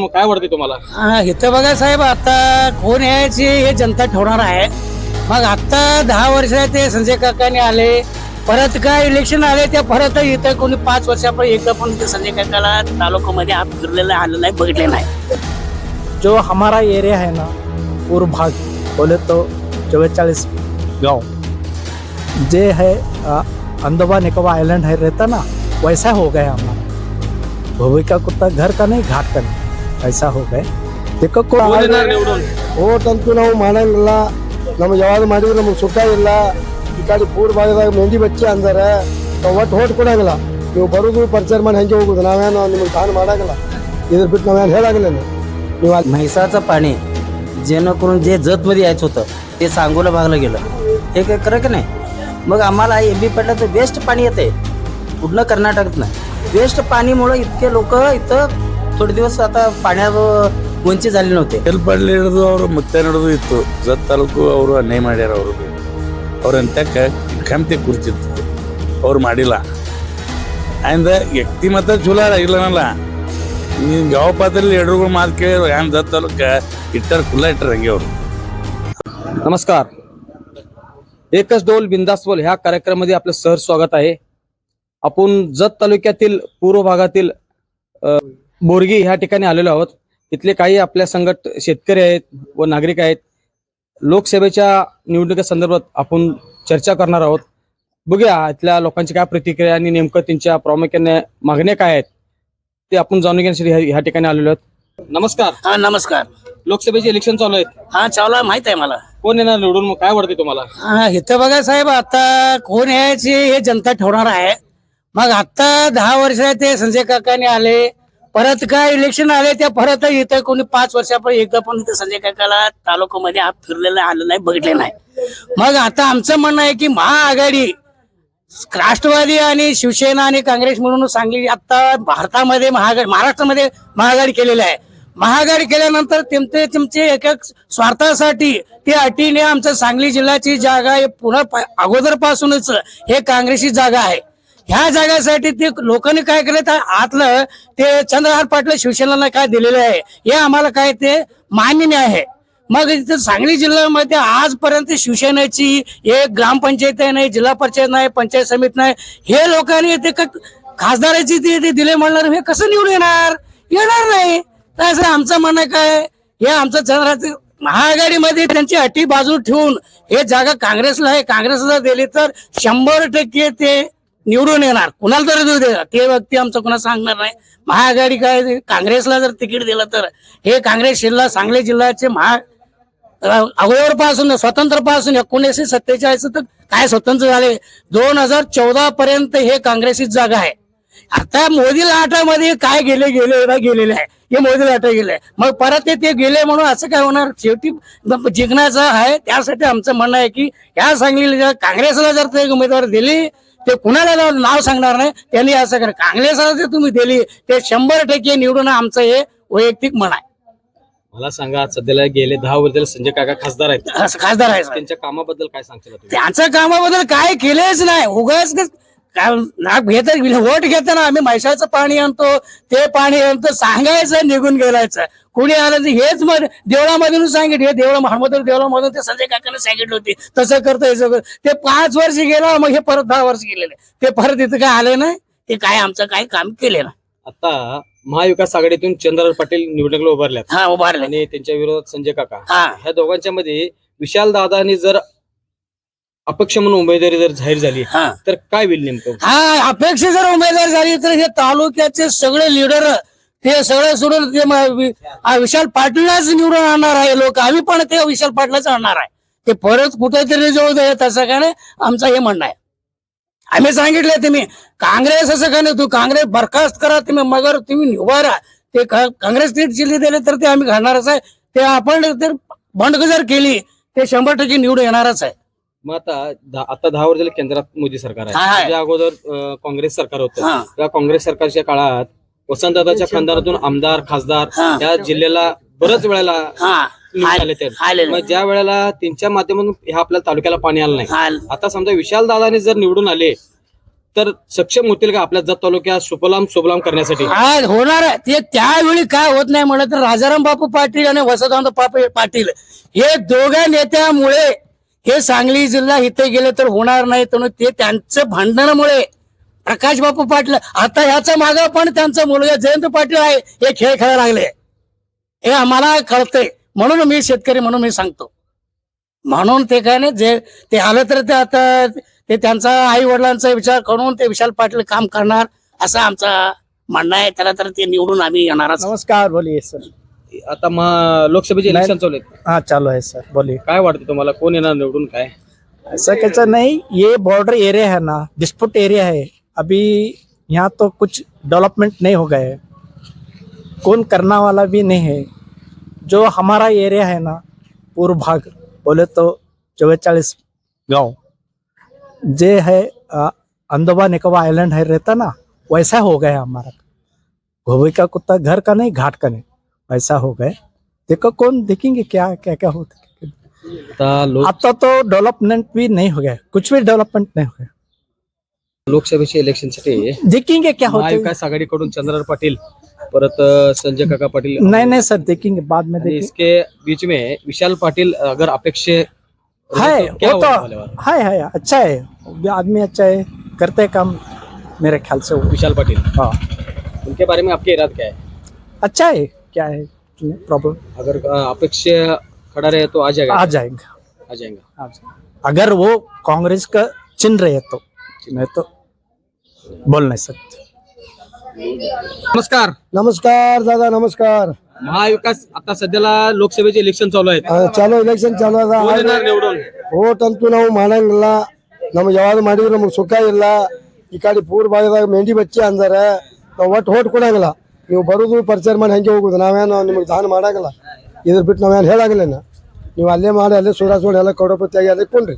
मग काय वाटते तुम्हाला? हा, इथं बघा साहेब आता कोण यायची हे जनता ठेवणार आहे. मग आता दहा वर्ष ते संजय काकाने आले. परत काय इलेक्शन आले त्या परत इथं कोणी पाच वर्षापर्यंत एकदा पण इथं संजय काकाला तालुक्यामध्ये हात फिरलेला आलं नाही बघितले नाही. जो हमारा एरिया है ना पूर्व भाग बोले तो चौवालीस गांव. जे है अंडमान निकोबार आइलैंड है रहता ना वैसा हो गया हमारा. भूमिका कुत्ता घर का नहीं घाट का नहीं. ऐसा हो गए देखो को कोण येणार निवडून ಓಟ್ ಅಂತೂ ನಾವು ಮಾಡಂಗಿಲ್ಲ ನಮ್ಗೆ ಯಾವಾಗ ಮಾಡಿದ್ರು ನಮಗೆ ಸುಖ ಇಲ್ಲ ಈ ಕಡೆ ಪೂರ್ ಭಾಗದಾಗ ಮೆಹಂದಿ ಬಚ್ಚಿ ಅಂದಾರ ನಾವು ಒಟ್ಟು ಓಟ್ ಕೊಡಂಗಿಲ್ಲ ನೀವು ಬರೋದು ಪರಿಚಯ ಮಾಡಿ ಹಂಗೆ ಹೋಗುದು ನಾವೇನು ನಿಮ್ಗೆ ತಾನು ಮಾಡಂಗಿಲ್ಲ ಇದ್ರ ಬಿಟ್ಟು ನಾವೇನು ಹೇಳಂಗಿಲ್ಲ ನೀವು ಅಲ್ಲಿ म्हैसाचं पाणी जेणेकरून जे जतमध्ये यायचं होतं ते सांगोला भागलं गेलं हे काय खरं की नाही मग आम्हाला एम बी पडल्याचं बेस्ट पाणी येते कुठलं कर्नाटकात नाही बेस्ट पाणीमुळं इतके लोक इथं थोडे दिवस आता पाण्यावर वंचित झाले नव्हते ಮೇಲ್ಪಳ್ಳಿ ಹಿಡಿದು ಅವರು ಮುತ್ತೆ ನಡೆದು ಇತ್ತು ಜತ್ ತಾಲೂಕು ಅವರು ಅನ್ಯಾಯ ಮಾಡ್ಯಾರ ಅವರು ಅವ್ರ ಅಂತ್ಯಕ್ಕೆ ಕಮ್ತಿ ಕೂರ್ತಿತ್ತು ಅವ್ರು ಮಾಡಿಲ್ಲ ಆಯ್ದ ವ್ಯಕ್ತಿ ಮತ ಚಲೋ ಇಲ್ಲನಲ್ಲ ನೀನು ಯಾವ ಪಾತ್ರಲ್ಲಿ ಎಡ್ರುಗಳು ಮಾತು ಕೇಳಿ ಏನ್ ಜತ್ ತಾಲೂಕ ಇಟ್ಟಾರ ಕುಲ್ಲ ಇಟ್ಟಾರ ಹಂಗೆ ಅವರು नमस्कार एकच डोल बिंदास बोल ह्या कार्यक्रमामध्ये आपलं सहज स्वागत आहे आपण जत तालुक्यातील पूर्व भागातील अ, बोरगी ह्या ठिकाणी आलेलो आहोत. तिथले काही आपल्या संगत शेतकरी आहेत व नागरिक आहेत. लोकसेवेच्या निवडणुकी संदर्भात आपण चर्चा करणार आहोत. बघूया इथल्या लोकांची काय प्रतिक्रिया आणि नेमकं त्यांच्या प्रामुख्याने मागण्या काय आहेत ते आपण जाणून घेण्यासाठी ह्या- ह्या ठिकाणी आलेलो आहोत. नमस्कार. हा नमस्कार. लोकसभेचे इलेक्शन चालू आहेत. हा चावला माहीत आहे मला. कोण येणार निवडून? मग काय वाटते तुम्हाला? हा इथं बघा साहेब आता कोण यायची हे जनता ठेवणार आहे. मग आता दहा वर्ष ते संजय काकाने आले. परत काय इलेक्शन आले त्या परत इथं कोणी पाच वर्षापर्यंत एकदा पण इथं संजय काकाला तालुक्यामध्ये हात फिरलेला आलं नाही बघितले नाही. मग आता आमचं म्हणणं आहे की महाआघाडी राष्ट्रवादी आणि शिवसेना आणि काँग्रेस म्हणून सांगली आता भारतामध्ये महाआघाडी महाराष्ट्रामध्ये महाआघाडी केलेली आहे. महाआघाडी केल्यानंतर तुमचे तुमचे एक एक स्वार्थासाठी ते अटीने आमचं सांगली जिल्ह्याची जागा हे पुन्हा अगोदरपासूनच हे काँग्रेसची जागा आहे. ह्या जागेसाठी ते लोकांनी काय केलं तर आतलं ते चंद्रहार पाटील शिवसेनेला काय दिलेलं आहे हे आम्हाला काय ते मान्य नाही आहे. मग इथं सांगली जिल्ह्यामध्ये आजपर्यंत शिवसेनेची एक ग्रामपंचायत नाही जिल्हा परिषद नाही पंचायत समिती नाही हे लोकांनी ते क- खासदाराची ते ते दिले म्हणणार हे कसं निवडून येणार? येणार नाही. तर आमचं म्हणणं काय हे आमचं चंद्राचं महाआघाडीमध्ये त्यांची अटी बाजू ठेवून हे जागा काँग्रेसला आहे काँग्रेसला दिली तर शंभर टक्के ते निवडून येणार. कुणाला तरी देऊ देणार ते व्यक्ती आमचं कुणा सांगणार नाही. महाआघाडी काय काँग्रेसला जर तिकीट दिलं तर. हे काँग्रेस जिल्हा सांगली जिल्ह्याचे महा अगोदरपासून स्वतंत्रपासून एकोणीसशे सत्तेचाळीस तर काय स्वतंत्र झाले? दोन हजार चौदा पर्यंत हे काँग्रेसची जागा आहे. आता मोदी लाटामध्ये काय गेले गेले गेलेले आहे. हे मोदी लाटा गेले मग परत ते ते गेले म्हणून असं काय होणार? शेवटी जिंकण्याचं आहे. त्यासाठी आमचं म्हणणं आहे की या सांगलीला काँग्रेसला जर ते उमेदवार दिली ते कुणाला नाव- सांगणार नाही. त्यांनी असं करा काँग्रेसला जर तुम्ही दिली. ते शंभर टक्के निवडून आमचं हे वैयक्तिक म्हण आहे. मला सांगा सध्याला गेले दहा वर्ष संजय काका खासदार आहेत. खासदार आहे साहेब. त्यांच्या कामाबद्दल काय सांगता तुम्ही? त्यांच्या कामाबद्दल काय केलेच नाही. उगाच काय नाक घेत वोट घेताना आम्ही म्हैसाचं पाणी आणतो ते पाणी आणतो सांगायचं निघून गेलायचं. कुणी आलं तर हेच मग देवळामधून सांगितलं. हे देवळा महमदूर देवळामधून ते संजय काकाने सांगितलं होती. तसं करतो सगळं ते पाच वर्ष गेला मग हे परत दहा वर्ष गेलेले. ते परत इथं काय आले नाही? ते काय आमचं काही काम केले ना आता महाविकास आघाडीतून चंद्रराव पाटील निवडणुकीला उभारल्यात. हा उभारले आणि त्यांच्या विरोधात संजय काका. हा. ह्या दोघांच्या मध्ये विशाल दादानी जर अपक्ष म्हणून उमेदवारी जर जाहीर झाली हा. तर काय होईल नेमकं? हा अपेक्षा जर उमेदवार झाली तर हे तालुक्याचे सगळे लिडर ते सगळे सोडून ते म- वि- आ, विशाल पाटीललाच निवडून आणणार आहे लोक. आम्ही पण ते विशाल पाटलाच आणणार आहे. ते परत कुठेतरी जाऊ दे तसं काय नाही? आमचं हे म्हणणं आहे. आम्ही सांगितले तुम्ही काँग्रेस असं काय नाही? तू काँग्रेस बरखास्त करा तुम्ही मगर तुम्ही राहा ते का- काँग्रेस सीट जिल्हे दिले तर ते आम्ही घालणारच आहे. ते आपण तर बंड जर केली ते शंभर टक्के निवडून येणारच आहे. मग आता दहा- आता दहा वर्ष झाले केंद्रात मोदी सरकार आहे. हा. त्याच्या अगोदर अं, काँग्रेस सरकार होतं हा. त्या काँग्रेस सरकारच्या काळात वसंतदादाच्या खानदानातून आमदार खासदार हा. या जिल्ह्याला बऱ्याच वेळेला निवडून आले ते आलेले मग ज्या वेळेला त्यांच्या माध्यमातून ह्या आपल्या तालुक्याला पाणी आलं नाही. आता समजा विशाल दादाने जर निवडून आले तर सक्षम होतील का आपल्या जत तालुक्यात सुपलाम सुफलाम करण्यासाठी? आज होणार आहे. ते त्यावेळी काय होत नाही म्हणलं तर राजाराम बापू पाटील आणि वसंतराव पाप- पाटील हे दोघा नेत्यामुळे हे सांगली जिल्हा इथे गेले तर होणार नाही तर ते त्यांचं भांडणामुळे प्रकाश बापू पाटील आता ह्याचा माग पण त्यांचा मुलगा जयंत पाटील आहे हे खेळ खेळायला लागले. हे आम्हाला कळतंय. म्हणून मी शेतकरी म्हणून मी सांगतो. म्हणून ते काय नाही जे ते आलं तर ते आता ते त्यांचा आई वडिलांचा विचार करून ते विशाल पाटील काम करणार असं आमचा म्हणणं आहे. त्याला तर ते निवडून आम्ही येणार नमस्कार बोलिये सर. आता महा- लोकसभेचे नाही. इलेक्शन चालू आहेत. हाँ चालू है सर बोलिए काय वाटतं तुम्हाला? कोण येणार निवडून? काय? ऐसा कैसा नहीं ये बॉर्डर एरिया है ना डिस्प्यूट एरिया है अभी यहाँ तो कुछ डेवलपमेंट नहीं हो गए है. कौन करना वाला भी नहीं है. जो हमारा एरिया है ना पूर्व भाग बोले तो चौवेचालीस गाँव. जे है अ, अंदोबा निकोबार आइलैंड है रहता ना वैसा हो गया हमारा. गोभी का कुत्ता घर का नहीं घाट का नहीं. वैसा हो गए। देखो कौन देखेंगे क्या क्या क्या होता है लोक आता तो डेवलपमेंट भी नहीं हो गया। कुछ भी डेवलपमेंट नहीं हो गया। लोकसभेच्या इलेक्शनसाठी देखेंगे क्या होता है। महाविकास आघाडीकडून चंद्रराव पाटील परत अ, संजय काका पाटील नहीं नहीं सर देखेंगे बाद में आणि देखेंगे। इसके बीच में विशाल पाटिल अगर अपेक्षे है क्या वो तो वाला? है है अच्छा है। वो आदमी अच्छा है करते हैं काम मेरे ख्याल से वो। विशाल पाटिल। हाँ। उनके बारे में आपके इराद क्या है? अच्छा है। क्या है प्रॉब्लम अगर अ, अपेक्षे खड़ा रहे तो आ जाएगा आ जाएगा आ जाएगा आ जाएगा अगर वो कांग्रेस का चिन्ह रहे तो मैं तो बोल नहीं सकते नमस्कार नमस्कार दादा नमस्कार महाविकास आता सध्याला लोकसभेचे इलेक्शन चालू आहेत ಆ, ಚಾಲೋ ಎಲೆಕ್ಷನ್ ಚಾಲೋ ಅದ कोण येणार निवडून ಓಟ್ ಅಂತೂ ನಾವು ಮಾಡಂಗಿಲ್ಲ ನಮ್ಗೆ ಯಾವ್ದು ಮಾಡಿದ್ರು ನಮ್ಗೆ ಸುಖ ಇಲ್ಲ ಈ ಕಡೆ ಪೂರ್ ಭಾಗದಾಗ ಮೆಂಡಿ ಬಚ್ಚಿ ಅಂದಾರ ನಾವು ಒಟ್ಟು ಓಟ್ ಕೊಡಂಗಿಲ್ಲ ನೀವು ಬರೋದು ಪರಿಚಯ ಮಾಡಿ ಹಂಗೆ ಹೋಗೋದು, ನಾವೇನು ನಿಮಗೆ ದಾನ ಮಾಡಾಗಲ್ಲ. ಇದ್ರ ಬಿಟ್ಟು ನಾವೇನು ಹೇಳಾಗಲ್ಲ ನೀವು ಅಲ್ಲೇ ಮಾಡಿ, ಅಲ್ಲೇ ಸುಡ ಸುಡ ಎಲ್ಲ ಕಡಪತ್ತಿಯಾಗಿ ಅದಕ್ಕೆ ಕೊಂಡ್ರಿ.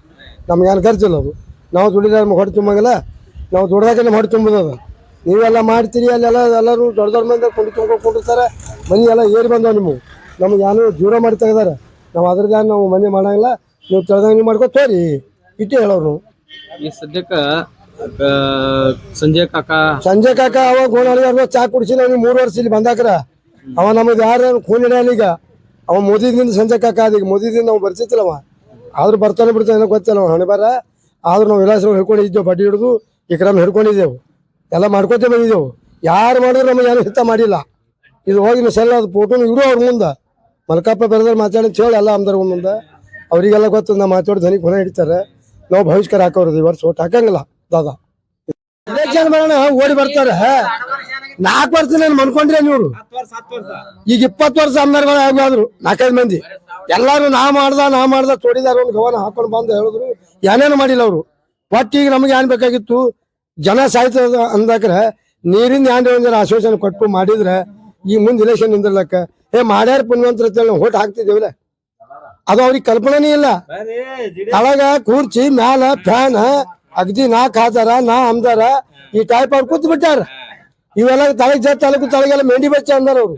ನಮ್ಗೇನು ಖರ್ಚಿಲ್ಲ ಅದು. ನಾವು ದುಡಿದ್ರೆ ನಮ್ಗೆ ಹೊಡೆ ತುಂಬಂಗಿಲ್ಲ ನಾವು ದುಡ್ದಾಗ ಹೊಡೆ ತುಂಬುದದ. ನೀವೆಲ್ಲ ಮಾಡ್ತೀರಿ, ಅಲ್ಲೆಲ್ಲ ಎಲ್ಲರೂ ದೊಡ್ಡ ದೊಡ್ಡ ಮಂದಿ ಕುಂಡಿ ತುಂಬ್ಕೊಂಡು ಕುಂಡಿರ್ತಾರೆ. ಮನೆ ಎಲ್ಲ ಏರಿ ಬಂದವು ನಿಮಗೆ. ನಮ್ಗೆ ಯಾರು ಜೀವನ ಮಾಡಿ ತೆಗೆದಾರೆ ನಾವು ಅದ್ರದ್ದು ನಾವು ಮನೆ ಮಾಡಂಗಿಲ್ಲ. ನೀವು ತೆಗೆದಂಗೆ ನೀವು ಮಾಡ್ಕೊತೋರಿ ಇಟ್ಟೆ ಹೇಳೋರು. ಈ ಸದ್ಯಕ್ಕೆ ಸಂಜಯ್ ಕಾका ಸಂಜೆ ಕಾಕ ಅವ ಅವ್ರ ಚಾ ಕುಡಿಸಿಲ್ಲ ನೀವು ಮೂರು ವರ್ಷ ಇಲ್ಲಿ ಬಂದಾಕ್ರ. ಅವ ನಮಗೆ ಯಾರು ಖೂನ್ ಹಿಡಿಯಲ್ಲ ಈಗ. ಅವ ಮೋದಿದಿಂದ ಸಂಜೆ ಕಾಕ ಅದೀಗ ಮೋದಿದಿಂದ ನಾವು ಬರ್ತಿತ್ತಿಲ್ಲ ಅವ. ಆದ್ರೂ ಬರ್ತಾನೆ ಬಿಡ್ತಾನೆ, ಏನೋ ಗೊತ್ತಿಲ್ಲ ಅವ. ಹಣೆ ಬರ. ಆದ್ರೂ ನಾವು ಹಿಡ್ಕೊಂಡು ಇದ್ದೇವೆ ಬಡ್ಡಿ ಹಿಡಿದು ಇಕ್ರಮ್ ಹಿಡ್ಕೊಂಡಿದ್ದೆವು. ಎಲ್ಲ ಮಾಡ್ಕೊತೇ ಬಂದಿದ್ದೆವು. ಯಾರು ಮಾಡಿದ್ರು ನಮಗೆ ಯಾರು ಹಿತ ಮಾಡಿಲ್ಲ. ಇದು ಹೋಗಿ ನೀವು ಸೆಲ್ಲ ಅದು ಫೋಟೋನು ಇಡು ಅವ್ರ ಮುಂದೆ. ಮಲ್ಕಪ್ಪ ಬೆರೆದ್ರೆ ಮಾತಾಡಿ ಅಂತ ಎಲ್ಲ ಅಮ್ದಾರ ಮುಂದೆ. ಅವರಿಗೆಲ್ಲ ಗೊತ್ತು ನಾವು ಮಾತಾಡಿ ಧನಿಗೆ ಕೊನೆ ಹಿಡಿತಾರೆ. ನಾವು ಭವಿಷ್ಕರ ಹಾಕೋರು, ಈ ವರ್ಷ ಹಾಕಂಗಿಲ್ಲ. ದಾದಾ ಜನ ಬರೋಣ ಓಡಿ ಬರ್ತಾರೆ. ನಾಲ್ಕು ವರ್ಷ ನಾನು ಮನ್ಕೊಂಡ್ರೆ ನೀವು. ಈಗ ಇಪ್ಪತ್ತು ವರ್ಷ ಅಮ್ದಾರ್ಗಳು ಆಗ್ಬಾದ್ರು ನಾಲ್ಕೈದು ಮಂದಿ. ಎಲ್ಲಾರು ನಾ ಮಾಡ್ದ ನಾ ಮಾಡ್ದ ತೋಡಿದಾರ ಒಂದು ಗವನ ಹಾಕೊಂಡು ಬಂದು ಹೇಳಿದ್ರು ಏನೇನು ಮಾಡಿಲ್ಲ ಅವರು. ಒಟ್ಟು ಈಗ ನಮ್ಗೆ ಏನ್ ಬೇಕಾಗಿತ್ತು? ಜನ ಸಾಯ್ತದ ಅಂದಾಕ್ರೆ ನೀರಿಂದ ಏನ್ ಆಶ್ವಾಸನೆ ಕೊಟ್ಟು ಮಾಡಿದ್ರೆ ಈ ಮುಂದೆ ಇಲೆಕ್ಷನ್ ನಿಂದಿರ್ಲಕ್ಕ. ಏ ಮಾಡ್ಯಾರ ಪುಣ್ಯವಂತರ ಅಂತೇಳಿ ನಾವು ಓಟ್ ಹಾಕ್ತಿದ್ದೇವಲ್ಲ. ಅದು ಅವ್ರಿಗೆ ಕಲ್ಪನೆನೇ ಇಲ್ಲ. ತಳಗ ಕೂರ್ಚಿ ಮ್ಯಾಲ ಫ್ಯಾನ್ ಅಗದಿ ನಾ ಖಾತಾರ ನಾ ಅಮ್ದಾರ ಈ ಟೈಪ್ ಅವ್ರು ಕೂತ್ ಬಿಟ್ಟಾರ ಇವೆಲ್ಲ ತಳಗ್ ಜತ್ ತಾಲೂಕು ತಳಗೆಲ್ಲ ಮೆಂಡಿ ಬಚ್ಚ ಅಂದಾರ ಅವ್ರು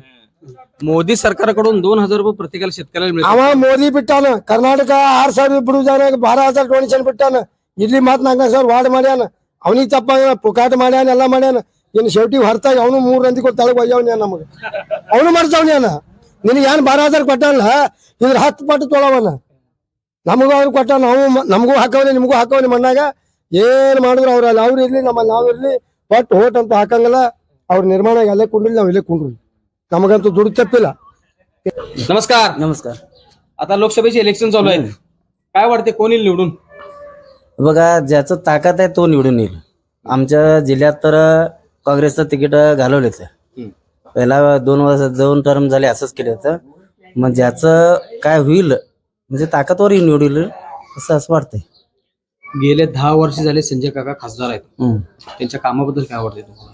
मोदी सरकारकडून दोन हजार रुपये प्रत्येकाला शेतकऱ्याला मिळतात ಅವ ಮೋದಿ ಬಿಟ್ಟಾನ ಕರ್ನಾಟಕ ಆರ್ ಸಾವಿರ ಬಿಡುದಾನ ಬಾರ ಹಜಾರ್ ಡೊನೇಷನ್ ಬಿಟ್ಟಾನ ಇಲ್ಲಿ ಮಾತ್ ನಾಲ್ಕು ಸಾವಿರ ವಾರ್ಡ್ ಮಾಡ್ಯಾನ ಅವನಿಗೆ ತಪ್ಪಾಗ ಪುಕಾಟ್ ಮಾಡ್ಯಾನ ಎಲ್ಲ ಮಾಡ್ಯಾನ ಇನ್ನು ಶೆವಟಿ ಹೊರತಾಗಿ ಅವನು ಮೂರು ಮಂದಿ ಕೊಟ್ಟು ತಳಗ್ ಒಯ್ಯವನ್ಯಾನ ನಮಗೆ ಅವನು ಮಾಡ್ತಾವನ್ಯಾನ ನಿನಗೆ ಏನ್ ಬಾರ ಹಜಾರ್ ಕೊಟ್ಟಾನಲ್ಲ ಇದ್ರ ಹತ್ತು ಪಟ್ಟು ತೊಳವನ ನಮಗೂ ಅವ್ರು ಕೊಟ್ಟ ನಾವು ಮ- ನಮಗೂ ಹಾಕವನೆ ನಿಮಗೂ ಹಾಕವನೆ ಮಣ್ಣಾಗ ಏನ್ ಮಾಡಿದ್ರು ಅವ್ರಲ್ಲಿ ಅವ್ರು ಇರ್ಲಿ ನಮ್ಮ ನಾವು ಇರ್ಲಿ ಒಟ್ಟು ಹೋಟ್ ಅಂತ ಹಾಕಂಗಿಲ್ಲ ಅವ್ರ ನಿರ್ಮಾಣ ಅಲ್ಲೇ ಕುಂಡ್ರಿ ನಾವು ಇಲ್ಲೇ ಕುಂಡ್ರಿ ನಮಗಂತೂ ದುಡ್ಡು ತಪ್ಪಿಲ್ಲ नमस्कार नमस्कार आता लोकसभेचे इलेक्शन चालू आहेत काय वाटते कोण येईल निवडून बघा ज्याचं ताकद आहे तो निवडून येईल आमच्या जिल्ह्यात तर काँग्रेसचं तिकीट घालवलेच पहिला दोन वर्ष दोन टर्म झाले असंच केलं होतं मग ज्याचं काय होईल म्हणजे ताकदवर निवडून येईल असं असं वाटतंय गेले दहा वर्ष झाले संजय काका खासदार आहेत हम्म. त्यांच्या कामाबद्दल काय वाटते तुम्हाला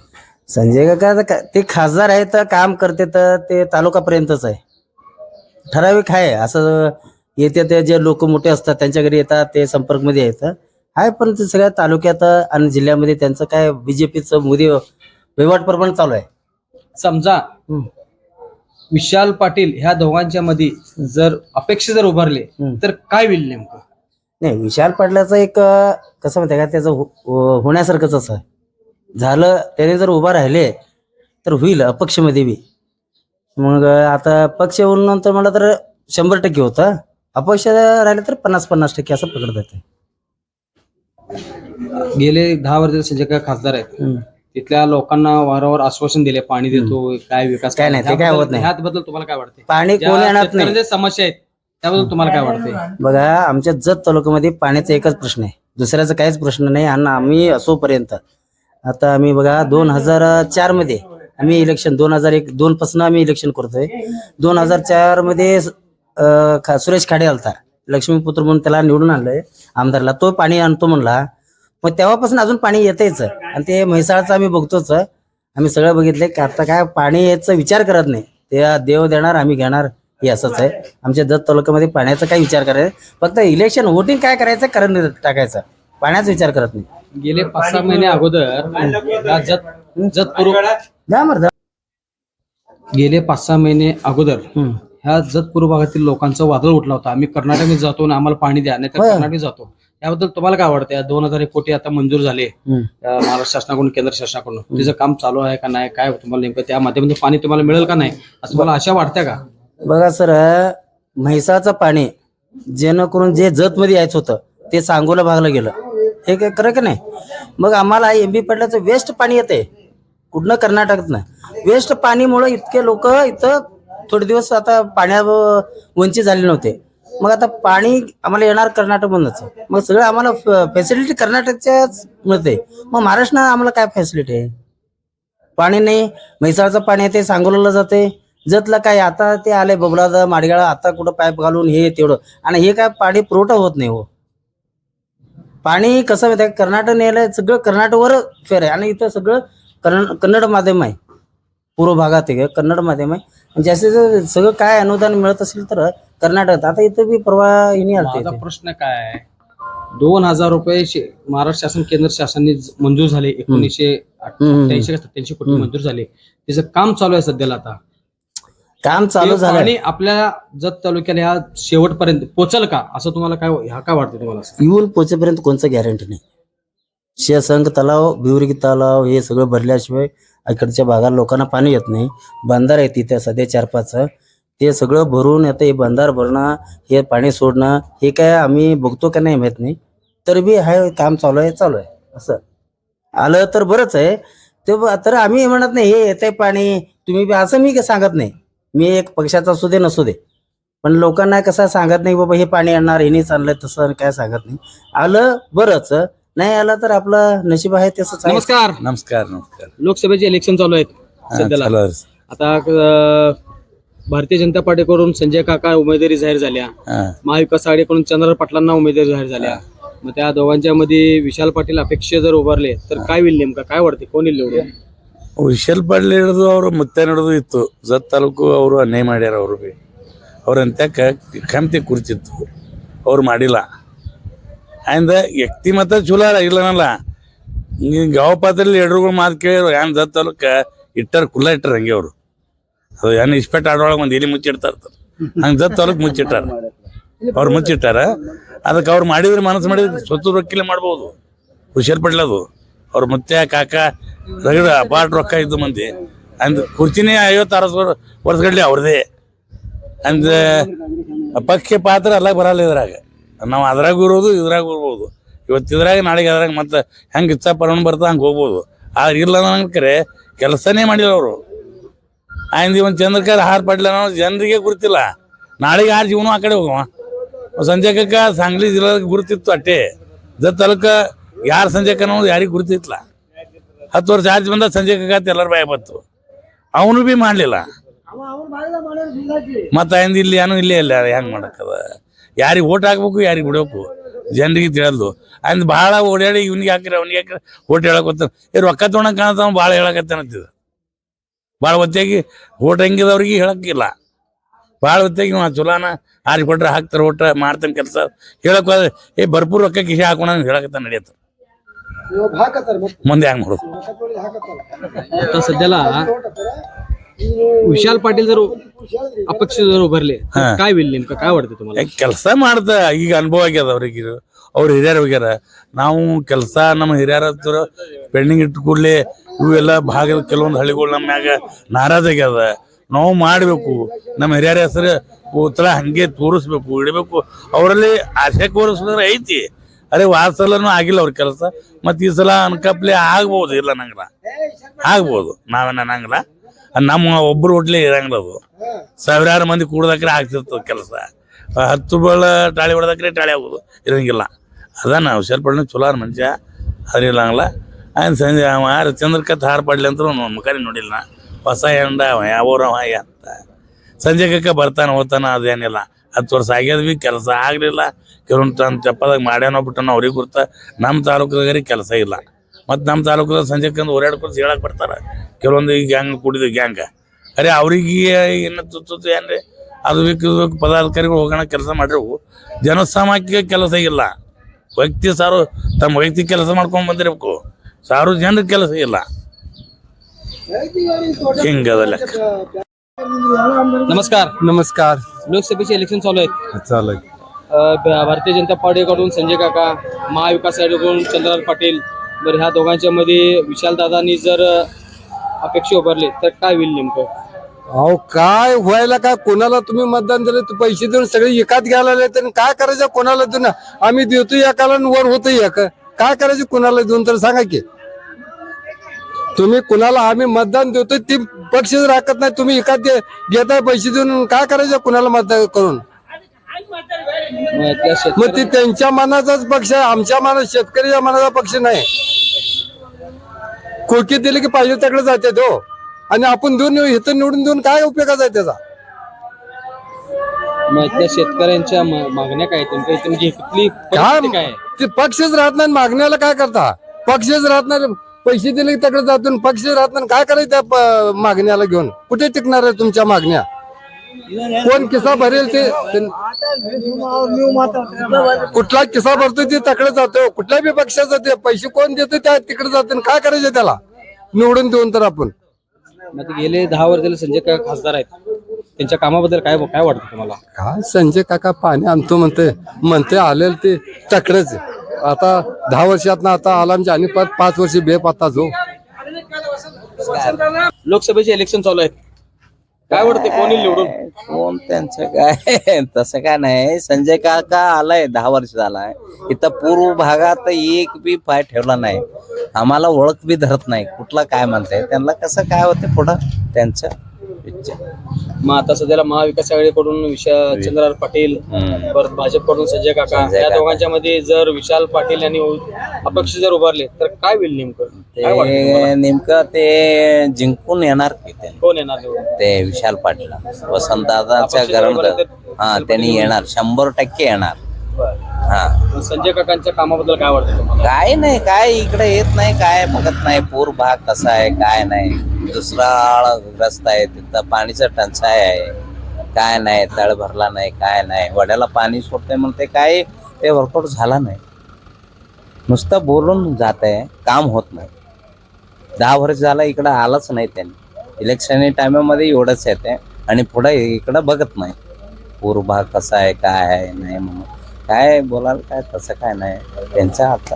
संजय काका आता का- ते खासदार आहे तर काम करते तर ते तालुकापर्यंतच आहे ठराविक आहे असं येते ते जे लोक मोठे असतात त्यांच्या घरी येतात ते संपर्कमध्ये येतात आहे पण ते सगळ्या तालुक्यात आणि जिल्ह्यामध्ये त्यांचं काय बीजेपीचं मोदी वहिवाट प्रमाण चालू आहे समजा हम्म. विशाल पाटील ह्या दोघांच्या मध्ये जर अपेक्षा जर उभारले हम्म. तर काय होईल नेमकं नाही विशाल पाटलाचं एक अं, कसं आहे का त्याचं हो- हो- होण्यासारखंच असं आहे. झालं त्याने जर उभा राहिले तर होईल अपक्षमध्ये बी. मग अं, आता पक्ष होऊन नंतर मला तर शंभर टक्के होतं. अपक्ष राहिले तर पन्नास पन्नास टक्के असं पकडत येते गेले दहा वर्ष संजय काका खासदार आहेत हम्म. तिथल्या लोकांना वारंवार आश्वासन दिले पाणी देतो काय विकास काय नाही, ते काय होत नाही. ह्याबद्दल तुम्हाला काय वाटते पाणी ज्या कोण येणार नाही. शेतकऱ्यांच्या समस्या आहेत त्याबद्दल तुम्हाला काय वाटते बघा आमच्या जत तालुक्यामध्ये पाण्याचा एकच प्रश्न आहे. दुसऱ्याचा काहीच प्रश्न नाही. आणि आम्ही असोपर्यंत. आता आम्ही बघा दोन हजार चारमध्ये आम्ही इलेक्शन दोन हजार एक दोन पासून आम्ही इलेक्शन करतोय. दोन हजार चारमध्ये अं, खा- सुरेश खाडे आलता. लक्ष्मीपुत्र म्हणून त्याला निवडून आणलंय आमदारला. तो पाणी आणतो म्हणला. मग तेव्हापासून अजून पाणी येतेच आणि ते म्हैसाळचं आम्ही बघतोच. आम्ही सगळं बघितलंय. की आता काय पाणी याचा विचार करत नाही. ते देव देणार आम्ही घेणार. हे असंच आहे. आमच्या जत तालुक्यामध्ये पाण्याचा काय विचार करायचा फक्त इलेक्शन वोटिंग काय करायचं करून टाकायचं. पाण्याचा विचार करत नाही. गेले पाच सहा महिने अगोदर जत पूर्व मर्द गेले पाच सहा महिने अगोदर ह्या जत पूर्व भागातील लोकांचा वादळ उठला होता. आम्ही कर्नाटकात जातो आणि आम्हाला पाणी द्या नाही तर होय. कर्नाटक जातो. याबद्दल तुम्हाला काय वाटतं दोन हजार एक कोटी आता मंजूर झाले. हम्म. अं, महाराष्ट्र शासनाकडून केंद्र शासनाकडून. तिचं काम चालू आहे का नाही काय तुम्हाला नेमकं त्या माध्यमातून पाणी तुम्हाला मिळेल का नाही असं मला आशा वाटत्या का? बघा सर म्हैसाचं पाणी जेणेकरून जे जत मध्ये यायचं होतं ते सांगोला भागलं गेलं. हे काय खरं का नाही? मग आम्हाला एम बी पडल्याचं वेस्ट पाणी येते कुठनं कर्नाटकातनं. वेस्ट पाणीमुळं इतके लोक इथं थोडे दिवस आता पाण्या वंचित झाले नव्हते. मग आता पाणी आम्हाला येणार कर्नाटकमधूनच. मग सगळं आम्हाला फॅसिलिटी कर्नाटकच्याच मिळते. मग महाराष्ट्र आम्हाला काय फॅसिलिटी आहे? पाणी नाही म्हैसाळचं पाणी येते सांगोलाला जाते. जतलं काय आता ते आले बबलादा माडगाळा आता कुठं पाईप घालून हे तेवढं. आणि हे काय पाणी पुरवठा होत नाही हो. पाणी कसं माहिती कर्नाटक नेलं सगळं कर्नाटकवर फेर आहे. आणि इथं सगळं कन्न कन्नड माध्यम आहे. पूर्व भागात आहे कन्नड माध्यम आहे. जास्त सगळं काय अनुदान मिळत असेल तर कर्नाटकात. आता इथं बी परवा हिनी आलते माझा. प्रश्न काय आहे? दोन हजार रुपये शे- महाराष्ट्र शासन केंद्र शासनाने ज- मंजूर झाले. एकोणीसशे. अठ्ठ्याऐंशी का सत्याऐंशी कोटी मंजूर झाले. त्याचं काम चालू आहे सध्याला आता. काम चालू झालं पाणी आपल्या जत तालुक्याला ह्या शेवटपर्यंत पोचल का? असं तुम्हाला काय ह्या काय वाटतं तुम्हाला? येऊन पोचेपर्यंत कोणचं गॅरंटी नाही. शेसंग तलाव भिवरी तलाव हे सगळं भरल्याशिवाय इकडच्या भागात लोकांना पाणी येत नाही. बंधार आहे तिथे सध्या चार पाच ते सगळं भरून आता हे बंधार भरणं हे पाणी सोडणं हे काय आम्ही बघतो का नाही माहीत नाही. तर बी हाय काम चालू आहे चालू आहे. असं. आलं तर बरंच आहे. ते तर आम्ही म्हणत नाही हे येतंय पाणी. तुम्ही बी असं मी काय सांगत नाही? मी एक पक्षाचा असू दे नसू दे. पण लोकांना कसं सांगत नाही बाबा हे पाणी आणणार हेनीच आणलंय तसं काय सांगत नाही. आलं बरंच नाही आलं तर आपलं नशीब आहे तसंच आहे. नमस्कार. नमस्कार नमस्कार. लोकसभेचे इलेक्शन चालू आहेत हा, सध्याला. चालू आहे. आता अं, भारतीय जनता पार्टीकडून संजय काका उमेदवारी जाहीर झाल्या. हा. महाविकास आघाडीकडून चंद्र पाटलांना उमेदवारी जाहीर झाल्या. मग त्या दोघांच्या मध्ये विशाल पाटील अपेक्षा जर उभारले तर काय होईल नेमका? काय वाटते कोण येईल निवडून? ವಿಶಲ್ ಪಾಡ್ಲಿ ಹಿಡಿದು ಅವರು ಮತ್ತೆ ನಡೆದು ಇತ್ತು. ಜತ್ ತಾಲೂಕು ಅವರು ಅನ್ಯಾಯ ಮಾಡ್ಯಾರ ಅವರು ಬಿ. ಅವ್ರ ಅಂತ್ಯಕ್ಕೆ ಕಮ್ತಿ ಕುರ್ತಿತ್ತು ಅವ್ರು ಮಾಡಿಲ್ಲ. ಆಯ್ದ ವ್ಯಕ್ತಿ ಮತ ಚಲೋ ಇಲ್ಲನಲ್ಲ ಈ ಗಾವ ಪಾತ್ರಲ್ಲಿ ಎಡ್ರುಗಳು ಮಾತು ಕೇಳಿದ್ರು, ಏನ್ ಜತ್ ತಾಲೂಕ? ಇಟ್ಟಾರ ಕುಲ್ಲ ಇಟ್ಟರು ಹಂಗೆ ಅವರು. ಅದು ಏನ್ ಇಸ್ಪೆಟ್ ಆಡೋಳಗೆ ಒಂದು ಎಲ್ಲಿ ಮುಚ್ಚಿಡ್ತಾ ಹಂಗೆ ಜತ್ ತಾಲೂಕ್ ಮುಚ್ಚಿಟ್ಟಾರ. ಅವ್ರು ಮುಚ್ಚಿಟ್ಟಾರ. ಅದಕ್ಕೆ ಅವ್ರು ಮಾಡಿದ್ರೆ ಮನಸ್ಸು ಮಾಡಿದ್ರೆ ಸ್ವತ್ತು ರೊಕ್ಕಿಲ್ಲ ಮಾಡ್ಬೋದು. ಹುಷಾರ್ ಪಡ್ಲದು. ಅವ್ರ ಮತ್ತೆ, ಕಾಕ, ರಗಡ ಬಾಡ್ ರೊಕ್ಕ ಇದ್ದು ಮಂದಿ. ಅಂದ್ ಕುರ್ಚಿನೇ ಐವತ್ತು ಅರವತ್ತು ವರ್ಷಗಡ್ಲಿ ಅವ್ರದೇ. ಅಂದ ಪಕ್ಷ ಪಾತ್ರ ಎಲ್ಲ ಬರಲ್ಲ ಇದ್ರಾಗ. ನಾವು ಅದ್ರಾಗ ಇರೋದು, ಇದ್ರಾಗ ಇರ್ಬೋದು. ಇವತ್ತು ಇದ್ರಾಗ, ನಾಳೆಗೆ ಅದ್ರಾಗ ಮತ್ತೆ ಹೆಂಗೆ ಇಚ್ಛಾ ಪರಣ ಬರ್ತಾ ಹಂಗೆ ಹೋಗ್ಬೋದು. ಆದ್ರೆ ಇಲ್ಲ ಕರೆ ಕೆಲಸನೇ ಮಾಡಿಲ್ಲ ಅವರು. ಆಯ್ತು ಇವನ್ ಚಂದ್ರಕಾರ ಹಾರ್ ಪಡ್ಲ ಜನರಿಗೆ ಗುರುತಿಲ್ಲ. ನಾಳೆಗೆ ಆರು ಜೀವನ ಆ ಕಡೆ ಹೋಗವ. ಸಂಜೆಕ ಸಾಂಗ್ಲಿ ಜಿಲ್ಲಾದ ಗುರುತಿತ್ತು ಅಟ್ಟೆ. ಜೊತೆ ಯಾರು ಸಂಜೆ ಅನ್ನೋದು ಯಾರಿಗೆ ಗುರುತಿತ್ತಲ್ಲ ಹತ್ತು ವರ್ಷ ಆಚೆ ಬಂದ ಸಂಜೆ ಕಗಾತ್ ಎಲ್ಲರ ಬಾಯ ಬತ್ತು ಅವನು ಬಿ ಮಾಡಲಿಲ್ಲ. ಮತ್ತೆ ಅಂದ ಇಲ್ಲಿ ಏನು ಇಲ್ಲೇ ಇಲ್ಲ ಹೆಂಗೆ ಮಾಡಕ್ಕದ? ಯಾರಿಗೆ ಓಟ್ ಹಾಕ್ಬೇಕು, ಯಾರಿಗೆ ಬಿಡಬೇಕು? ಜನರಿಗೆ ತಿಳಿದು. ಅಂದ್ ಭಾಳ ಓಡಾಡಿ ಇವ್ನಿಗೆ ಹಾಕಿರಿ, ಅವ್ನಿಗೆ ಹಾಕಿರಿ, ಓಟ್ ಹೇಳಕ್ ಏ, ರೊಕ್ಕ ತೊಗೊಳಕ್ ಕಾಣತಾವ ಭಾಳ ಹೇಳಕತ್ತಾನತ್ತಿದ ಭಾಳ ಹೊತ್ತಾಗಿ ಓಟ್ ಹೆಂಗಿದವ್ರಿಗೆ ಹೇಳಕ್ಕಿಲ್ಲ. ಭಾಳ ಹೊತ್ತಾಗಿ ನಾವು ಚುಲಾನ ಆರಿ ಕೊಟ್ರೆ ಹಾಕ್ತಾರೆ ಓಟ ಮಾಡ್ತಾನೆ ಕೆಲಸ. ಹೇಳಕ್ ಹೋದ್ರೆ, ಏ, ಭರ್ಪೂರ್ ರೊಕ್ಕ ಕಿಶೆ ಹಾಕೋಣ ಹೇಳಕತ್ತ ನಡೆಯತ್ತ. ಮುಂದೆ ಹೆಂಗ್ ಮಾಡೋದು? ಸದ್ಯಲ್ಲ ವಿಶಾಲ್ ಪಾಟೀಲ್ ಅಪಕ್ಷದವರು ಬರ್ಲಿ. ಬಿಲ್ ನಿಮ್ಗೆ ಕೆಲಸ ಮಾಡ್ದ ಈಗ ಅನುಭವ ಆಗ್ಯದ ಅವ್ರಿಗೆ ಅವ್ರ ಹೋಗ್ಯಾರ. ನಾವು ಕೆಲಸ ನಮ್ಮ ಹಿರಿಯರ ಹತ್ರ ಪೆಂಡಿಂಗ್ ಇಟ್ಟು ಕೂಡಲೇ ಇವೆಲ್ಲ ಭಾಗದ ಕೆಲವೊಂದು ಹಳ್ಳಿಗಳು ನಮ್ಮ ಮ್ಯಾಗ ನಾರಾಜ್ ಆಗ್ಯದ. ನಾವು ಮಾಡಬೇಕು. ನಮ್ಮ ಹಿರಿಯರ ಹೆಸರು ಉತ್ತರ ಹಂಗೆ ತೋರಿಸ್ಬೇಕು ಇಡಬೇಕು ಅವರಲ್ಲಿ ಆಸೆ ಕೋರಿಸಿದ್ರೆ ಐತಿ. ಅರೆ ವಾಸಲನು ಸಲನೂ ಆಗಿಲ್ಲ ಅವ್ರ ಕೆಲಸ. ಮತ್ತೆ ಈ ಸಲ ಅನ್ಕಪ್ಲೆ ಆಗ್ಬೋದು, ಇಲ್ಲ ನಂಗಲ್ಲ. ಆಗ್ಬೋದು ನಾವೇನ ನಂಗಲ್ಲ. ನಮ್ಮ ಒಬ್ರು ಒಟ್ಲೆ ಇರಂಗಿಲ್ಲ ಅದು. ಸಾವಿರಾರು ಮಂದಿ ಕೂಡದಕ್ರೆ ಆಗ್ತಿರ್ತದೆ ಕೆಲಸ. ಹತ್ತು ಬಳ ಟಾಳಿ ಹೊಡೆದಕ್ರೆ ಟಾಳಿ ಆಗೋದು ಇರಂಗಿಲ್ಲ. ಅದನ್ನ ಹುಷಾರ್ ಪಡ್ಲಿ ಚಲೋ ಮನುಷ್ಯ. ಮನುಷ್ಯ ಅದಿಲ್ಲಂಗಿಲ್ಲ ಆಯ್ತು ಸಂಜೆ, ಅವ ಯಾರು ಚಂದ್ರಕತ್ ಹಾರ ಪಡ್ಲಿ ಅಂತ ಮುಖಾರಿ ನೋಡಿಲ್ಲ. ಹೊಸ ಎಂಡ ಅವ ಯಾವೂರ ಅಂತ. ಸಂಜೆ ಕಕ್ಕ ಬರ್ತಾನೆ ಹೋಗ್ತಾನ ಅದೇನಿಲ್ಲ. ಹತ್ತು ವರ್ಷ ಆಗ್ಯದ ಕೆಲಸ ಆಗಲಿಲ್ಲ. ಕೆಲವೊಂದು ತನ್ನ ಚಪ್ಪದಾಗ ಮಾಡ್ಯಾನೋ ಬಿಟ್ಟನೋ ಅವ್ರಿಗೆ ಗುರ್ತ ನಮ್ಮ ತಾಲೂಕದಾಗರಿ ಕೆಲಸ ಇಲ್ಲ ಮತ್ತು ನಮ್ಮ ತಾಲೂಕದಾಗ ಸಂಜೆ ಕಂದು ಓಡಾಡ್ಕೊಂಡು ಹೇಳಕ್ ಬರ್ತಾರೆ ಕೆಲವೊಂದು ಈ ಗ್ಯಾಂಗ್ ಕುಡಿದ ಗ್ಯಾಂಗ್ ಅರೆ ಅವ್ರಿಗೆ ಏನು ತುತ್ತು ಏನ್ರಿ ಅದು ಬೇಕು ಇದು ಬೇಕು ಪದಾಧಿಕಾರಿಗಳು ಹೋಗೋಣ ಕೆಲಸ ಮಾಡಿರ್ವು ಜನಸಾಮಾನ್ಯಕ್ಕೆ ಕೆಲಸ ಇಲ್ಲ ವ್ಯಕ್ತಿ ಸಾರು ತಮ್ಮ ವ್ಯಕ್ತಿ ಕೆಲಸ ಮಾಡ್ಕೊಂಡು ಬಂದಿರ್ಬೇಕು ಸಾವಿರ ಜನರ ಕೆಲಸ ಇಲ್ಲ ಹಿಂಗದ ಲೆಕ್ಕ नमस्कार नमस्कार लोकसभेचे इलेक्शन चालू आहेत चालू अ, ब- भारतीय जनता पार्टीकडून संजय काका महाविकास आघाडीकडून चंद्रकांत पाटील बरं ह्या दोघांच्यामध्ये विशालदादांनी जर अपेक्षा उभारली तर काय होईल नेमकं? अहो काय व्हायला काय कोणाला तुम्ही मतदान दिलं तर पैसे देऊन सगळे एकात घ्यायला लागले तर काय करायचं कोणाला देऊन? आम्ही देतो एकाला वर होतो एक. काय करायचं कोणाला देऊन तर सांगा की. तुम्ही कुणाला आम्ही मतदान देतो ती पक्ष राखत नाही तुम्ही एकात घेताय पैसे देऊन काय करायचं कुणाला मतदान करून? मग त्या मग शेतकऱ्या- ते त्यांच्या मनाचाच पक्ष आहे आमच्या मनात शेतकऱ्याच्या मनाचा पक्ष नाही. खोकी दिली की पाहिजे तिकडे जाते तो. आणि आपण देऊन इथं निवडून देऊन काय उपयोगाचा आहे त्याचा? मग त्या शेतकऱ्यांच्या म- मागण्या काय आहेत? परिस्थिती आहे? ते पक्षच राहत नाही मागण्याला काय करता? पक्षच राहत नाही पैसे दिले की तिकडे जातून पक्ष राहत नाही काय करायचं त्या प- मागण्याला घेऊन? कुठे टिकणार आहे तुमच्या मागण्या? कोण किसा भरेल ते कुठला किसा भरतो ते तिकडे जातो. कुठल्या बी पक्षाचा ते पैसे कोण देतो त्या तिकडे जातो काय करायचं त्याला? निवडून देऊन तर आपण. गेले दहा वर्षाला संजय काका खासदार आहेत. त्यांच्या कामाबद्दल काय काय वाटतं तुम्हाला? काय संजय काका पाणी आणतो म्हणते. म्हणते आलेलं ते तकडच. आता दहा वर्षात ना आता आला म्हणजे आणि पाच वर्ष बेप आता जो. लोकसभेचे इलेक्शन चालू आहेत. काय वाटते कोणी निवडून? कोण त्यांचं काय? तसं काय नाही. संजय काका आलाय दहा वर्ष झालाय. इथं पूर्व भागात एक बी पाय ठेवला नाही. आम्हाला ओळख बी धरत नाही. कुठला काय म्हणताय? त्यांना कसं काय होते पुढं? त्यांचं इच्छा. मग आता सध्याला महाविकास आघाडीकडून विशाल चंद्रकांत पाटील. परत भाजपकडून संजय काका या. दोघांच्या मध्ये जर विशाल पाटील यांनी अपक्ष जर उभारले तर काय होईल नेमकं? काय वाटतं तुम्हाला? ते नेमकं ते जिंकून येणार की ते कोण येणार निवडून? ते विशाल पाटील. वसंतदादाच्या अपक्ष तर हा त्यांनी येणार. शंभर टक्के येणार. हा. संजय काकांच्या कामाबद्दल काय वाटतं तुम्हाला? काय नाही काय इकडे येत नाही काय बघत नाही. पूर भाग कसा आहे काय नाही. दुसरा ग्रस्त आहे तिथं पाणीचं टंचाई आहे. काय नाही तळ भरला नाही काय नाही. वड्याला पाणी सोडते म्हणते काय ते वर्कआउट झाला नाही. नुसतं बोलून जात आहे काम होत नाही. दहा वर्ष झाला इकडं आलंच नाही त्यांनी. इलेक्शन टायमामध्ये एवढंच येते आणि पुढे इकडं बघत नाही. पूर भाग कसा आहे काय आहे नाही म्हणून. काय बोलाल काय तसं काय नाही. त्यांच्या हातात.